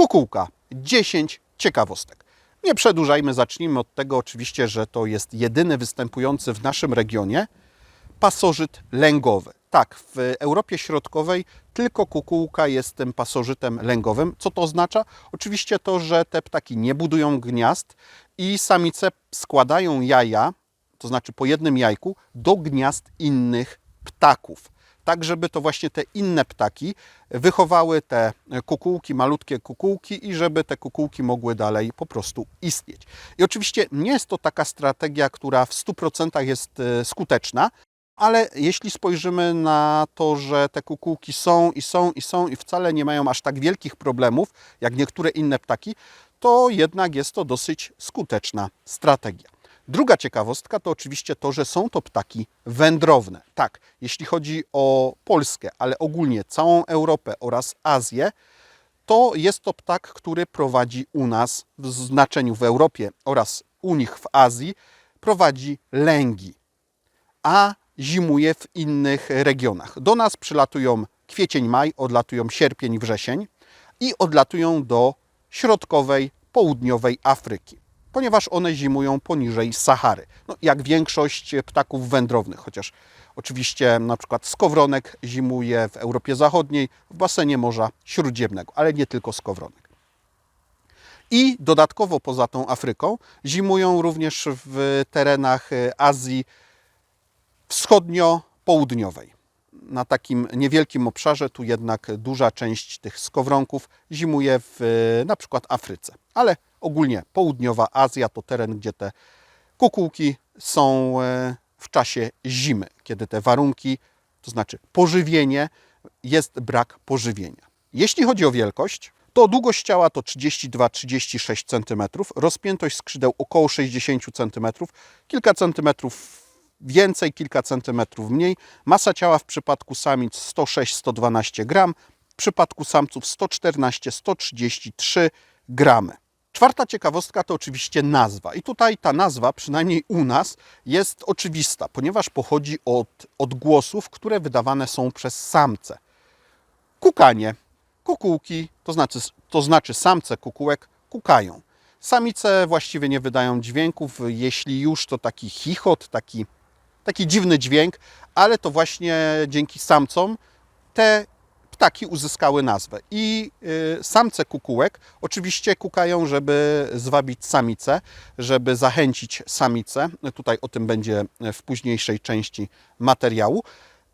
Kukułka. 10 ciekawostek. Nie przedłużajmy, zacznijmy od tego oczywiście, że to jest jedyny występujący w naszym regionie pasożyt lęgowy. Tak, w Europie Środkowej tylko kukułka jest tym pasożytem lęgowym. Co to oznacza? Oczywiście to, że te ptaki nie budują gniazd i samice składają jaja, to znaczy po jednym jajku, do gniazd innych ptaków. Tak, żeby to właśnie te inne ptaki wychowały te kukułki, malutkie kukułki i żeby te kukułki mogły dalej po prostu istnieć. I oczywiście nie jest to taka strategia, która w 100% jest e, skuteczna, ale jeśli spojrzymy na to, że te kukułki są i są i są i wcale nie mają aż tak wielkich problemów jak niektóre inne ptaki, to jednak jest to dosyć skuteczna strategia. Druga ciekawostka to oczywiście to, że są to ptaki wędrowne. Tak, jeśli chodzi o Polskę, ale ogólnie całą Europę oraz Azję, to jest to ptak, który prowadzi u nas w znaczeniu w Europie oraz u nich w Azji, prowadzi lęgi, a zimuje w innych regionach. Do nas przylatują kwiecień, maj, odlatują sierpień, wrzesień i odlatują do środkowej, południowej Afryki, ponieważ one zimują poniżej Sahary. No, jak większość ptaków wędrownych, chociaż oczywiście na przykład skowronek zimuje w Europie Zachodniej, w basenie Morza Śródziemnego, ale nie tylko skowronek. I dodatkowo poza tą Afryką zimują również w terenach Azji wschodnio-południowej. Na takim niewielkim obszarze, tu jednak duża część tych skowronków zimuje w na przykład Afryce. Ale ogólnie południowa Azja to teren, gdzie te kukułki są e, w czasie zimy, kiedy te warunki, to znaczy pożywienie, jest brak pożywienia. Jeśli chodzi o wielkość, to długość ciała to 32-36 cm, rozpiętość skrzydeł około 60 cm, kilka centymetrów więcej, kilka centymetrów mniej. Masa ciała w przypadku samic 106-112 gram, w przypadku samców 114-133 gramy. Czwarta ciekawostka to oczywiście nazwa. I tutaj ta nazwa, przynajmniej u nas, jest oczywista, ponieważ pochodzi od odgłosów, które wydawane są przez samce. Kukanie, kukułki, to znaczy, to znaczy samce kukułek kukają. Samice właściwie nie wydają dźwięków, jeśli już to taki chichot, taki taki dziwny dźwięk, ale to właśnie dzięki samcom te ptaki uzyskały nazwę. I y, samce kukułek oczywiście kukają, żeby zwabić samicę, żeby zachęcić samicę. Tutaj o tym będzie w późniejszej części materiału.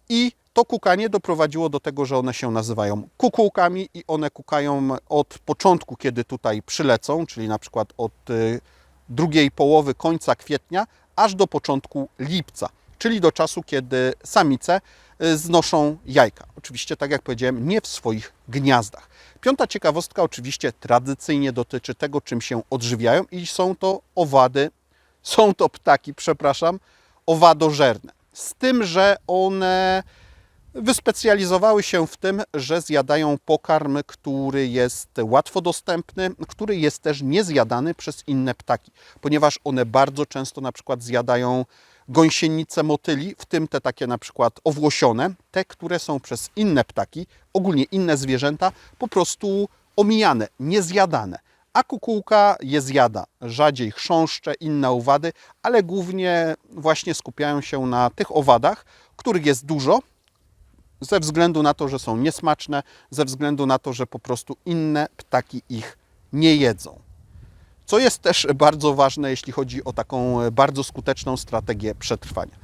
I to kukanie doprowadziło do tego, że one się nazywają kukułkami i one kukają od początku, kiedy tutaj przylecą, czyli na przykład od y, drugiej połowy końca kwietnia, aż do początku lipca, czyli do czasu, kiedy samice y, znoszą jajka. Oczywiście, tak jak powiedziałem, nie w swoich gniazdach. Piąta ciekawostka oczywiście tradycyjnie dotyczy tego, czym się odżywiają i są to owady, są to ptaki, przepraszam, owadożerne. Z tym, że one wyspecjalizowały się w tym, że zjadają pokarm, który jest łatwo dostępny, który jest też niezjadany przez inne ptaki, ponieważ one bardzo często na przykład zjadają gąsienice motyli, w tym te takie na przykład owłosione, te, które są przez inne ptaki, ogólnie inne zwierzęta, po prostu omijane, niezjadane. A kukułka je zjada, rzadziej chrząszcze, inne owady, ale głównie właśnie skupiają się na tych owadach, których jest dużo, ze względu na to, że są niesmaczne, ze względu na to, że po prostu inne ptaki ich nie jedzą. Co jest też bardzo ważne, jeśli chodzi o taką bardzo skuteczną strategię przetrwania.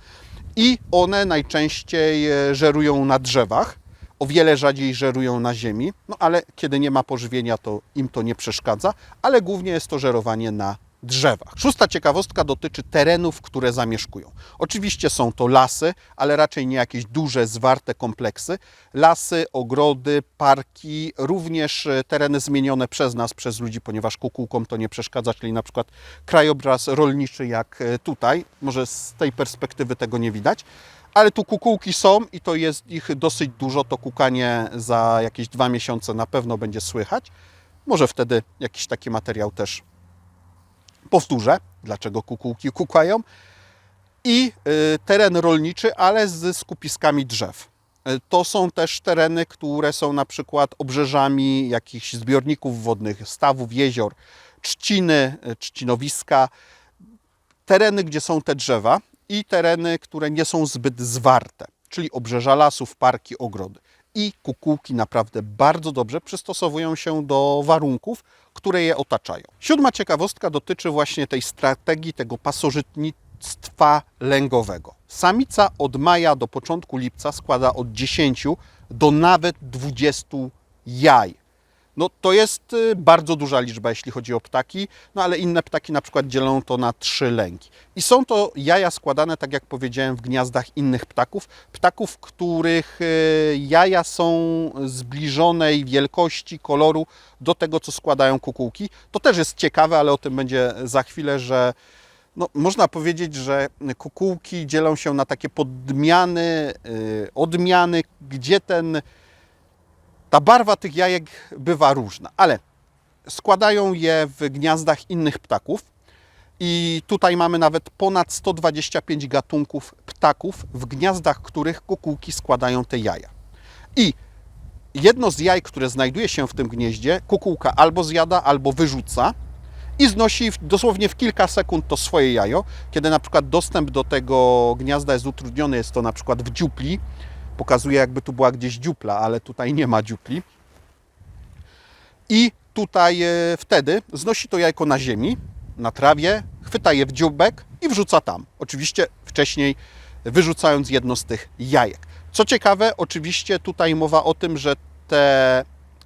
I one najczęściej e, żerują na drzewach, o wiele rzadziej żerują na ziemi, no ale kiedy nie ma pożywienia, to im to nie przeszkadza, ale głównie jest to żerowanie na drzewach. Szósta ciekawostka dotyczy terenów, które zamieszkują. Oczywiście są to lasy, ale raczej nie jakieś duże, zwarte kompleksy. Lasy, ogrody, parki, również e, tereny zmienione przez nas, przez ludzi, ponieważ kukułkom to nie przeszkadza, czyli na przykład krajobraz rolniczy jak e, tutaj. Może z tej perspektywy tego nie widać. Ale tu kukułki są i to jest ich dosyć dużo. To kukanie za jakieś dwa miesiące na pewno będzie słychać. Może wtedy jakiś taki materiał też Powtórzę, dlaczego kukułki kukają. I y, teren rolniczy, ale z skupiskami drzew. E, To są też tereny, które są na przykład obrzeżami jakichś zbiorników wodnych, stawów, jezior, trzciny, e, trzcinowiska, tereny, gdzie są te drzewa i tereny, które nie są zbyt zwarte, czyli obrzeża lasów, parki, ogrody. I kukułki naprawdę bardzo dobrze przystosowują się do warunków, które je otaczają. Siódma ciekawostka dotyczy właśnie tej strategii, tego pasożytnictwa lęgowego. Samica od maja do początku lipca składa od 10 do nawet 20 jaj. No to jest y, bardzo duża liczba, jeśli chodzi o ptaki, no ale inne ptaki na przykład dzielą to na trzy lęgi. I są to jaja składane, tak jak powiedziałem, w gniazdach innych ptaków. Ptaków, których y, jaja są zbliżonej wielkości, koloru do tego, co składają kukułki. To też jest ciekawe, ale o tym będzie za chwilę, że no, można powiedzieć, że kukułki dzielą się na takie podmiany, y, odmiany, gdzie ten ta barwa tych jajek bywa różna, ale składają je w gniazdach innych ptaków. I tutaj mamy nawet ponad 125 gatunków ptaków, w gniazdach których kukułki składają te jaja. I jedno z jaj, które znajduje się w tym gnieździe, kukułka albo zjada, albo wyrzuca i znosi dosłownie w kilka sekund to swoje jajo. Kiedy na przykład dostęp do tego gniazda jest utrudniony, jest to na przykład w dziupli, pokazuje jakby tu była gdzieś dziupla, ale tutaj nie ma dziupli. I tutaj e, wtedy znosi to jajko na ziemi, na trawie, chwyta je w dzióbek i wrzuca tam. Oczywiście wcześniej wyrzucając jedno z tych jajek. Co ciekawe, oczywiście tutaj mowa o tym, że te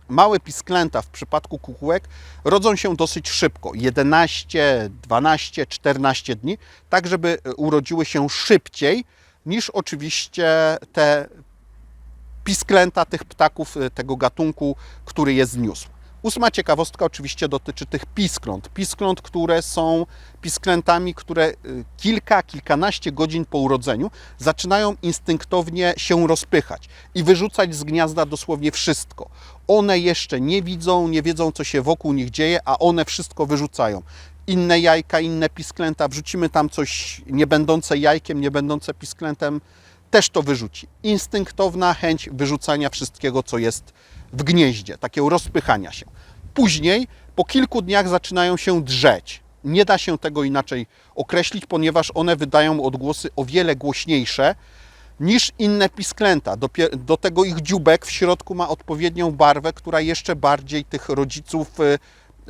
małe pisklęta w przypadku kukułek rodzą się dosyć szybko 11, 12, 14 dni, tak żeby urodziły się szybciej niż oczywiście te pisklęta tych ptaków y, tego gatunku, który je zniósł. Ósma ciekawostka oczywiście dotyczy tych piskląt. Piskląt, które są pisklętami, które y, kilka, kilkanaście godzin po urodzeniu zaczynają instynktownie się rozpychać i wyrzucać z gniazda dosłownie wszystko. One jeszcze nie widzą, nie wiedzą, co się wokół nich dzieje, a one wszystko wyrzucają. Inne jajka, inne pisklęta, wrzucimy tam coś nie będące jajkiem, nie będące pisklętem, też to wyrzuci. Instynktowna chęć wyrzucania wszystkiego, co jest w gnieździe, takiego rozpychania się. Później, po kilku dniach, zaczynają się drzeć. Nie da się tego inaczej określić, ponieważ one wydają odgłosy o wiele głośniejsze niż inne pisklęta. Dopie- Do tego ich dziubek w środku ma odpowiednią barwę, która jeszcze bardziej tych rodziców, y,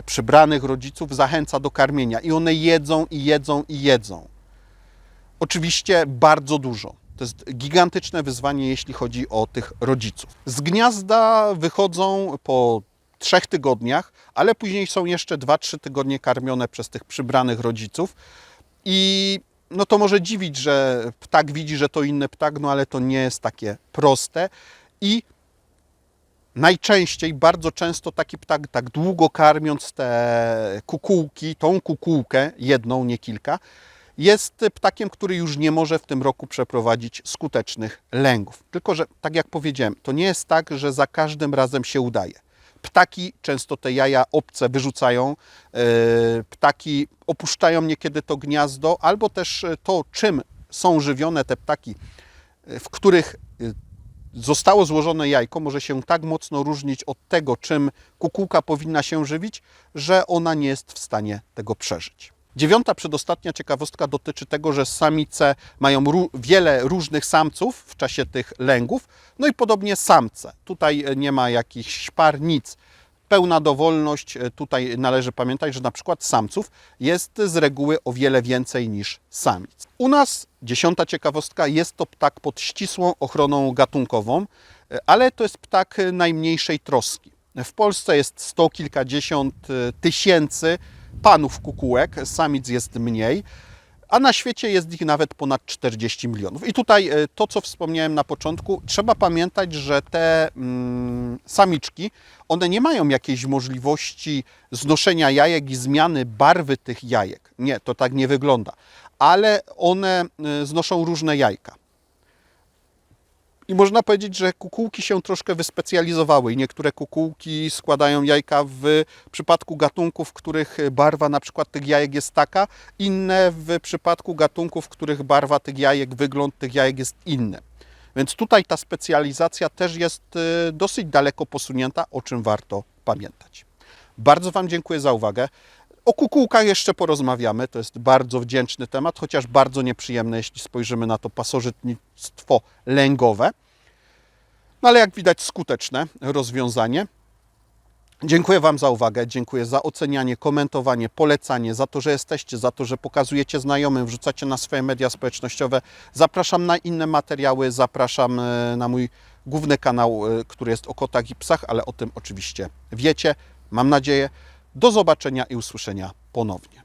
przybranych rodziców, zachęca do karmienia. I one jedzą i jedzą i jedzą. Oczywiście bardzo dużo. To jest gigantyczne wyzwanie, jeśli chodzi o tych rodziców. Z gniazda wychodzą po trzech tygodniach, ale później są jeszcze 2-3 tygodnie karmione przez tych przybranych rodziców. I no to może dziwić, że ptak widzi, że to inny ptak, no ale to nie jest takie proste. I najczęściej, bardzo często taki ptak, tak długo karmiąc te kukułki, tą kukułkę, jedną, nie kilka, jest ptakiem, który już nie może w tym roku przeprowadzić skutecznych lęgów. Tylko, że tak jak powiedziałem, to nie jest tak, że za każdym razem się udaje. Ptaki często te jaja obce wyrzucają, yy, ptaki opuszczają niekiedy to gniazdo, albo też e, to, czym są żywione te ptaki, e, w których e, zostało złożone jajko, może się tak mocno różnić od tego, czym kukułka powinna się żywić, że ona nie jest w stanie tego przeżyć. Dziewiąta, przedostatnia ciekawostka dotyczy tego, że samice mają wiele różnych samców w czasie tych lęgów, no i podobnie samce. Tutaj e, nie ma jakichś par, nic. Pełna dowolność. E, Tutaj należy pamiętać, że na przykład samców jest z reguły o wiele więcej niż samic. U nas, dziesiąta ciekawostka, jest to ptak pod ścisłą ochroną gatunkową, e, ale to jest ptak najmniejszej troski. W Polsce jest sto kilkadziesiąt tysięcy panów kukułek, samic jest mniej, a na świecie jest ich nawet ponad 40 milionów. I tutaj e, to, co wspomniałem na początku, trzeba pamiętać, że te mm, samiczki, one nie mają jakiejś możliwości znoszenia jajek i zmiany barwy tych jajek. Nie, to tak nie wygląda. Ale one e, znoszą różne jajka. I można powiedzieć, że kukułki się troszkę wyspecjalizowały i niektóre kukułki składają jajka w przypadku gatunków, w których barwa na przykład tych jajek jest taka, inne w przypadku gatunków, w których barwa tych jajek, wygląd tych jajek jest inny. Więc tutaj ta specjalizacja też jest y, dosyć daleko posunięta, o czym warto pamiętać. Bardzo Wam dziękuję za uwagę. O kukułkach jeszcze porozmawiamy. To jest bardzo wdzięczny temat, chociaż bardzo nieprzyjemny, jeśli spojrzymy na to pasożytnictwo lęgowe. No ale jak widać, skuteczne rozwiązanie. Dziękuję Wam za uwagę, dziękuję za ocenianie, komentowanie, polecanie, za to, że jesteście, za to, że pokazujecie znajomym, wrzucacie na swoje media społecznościowe. Zapraszam na inne materiały, zapraszam e, na mój główny kanał, e, który jest o kotach i psach, ale o tym oczywiście wiecie. Mam nadzieję. Do zobaczenia i usłyszenia ponownie.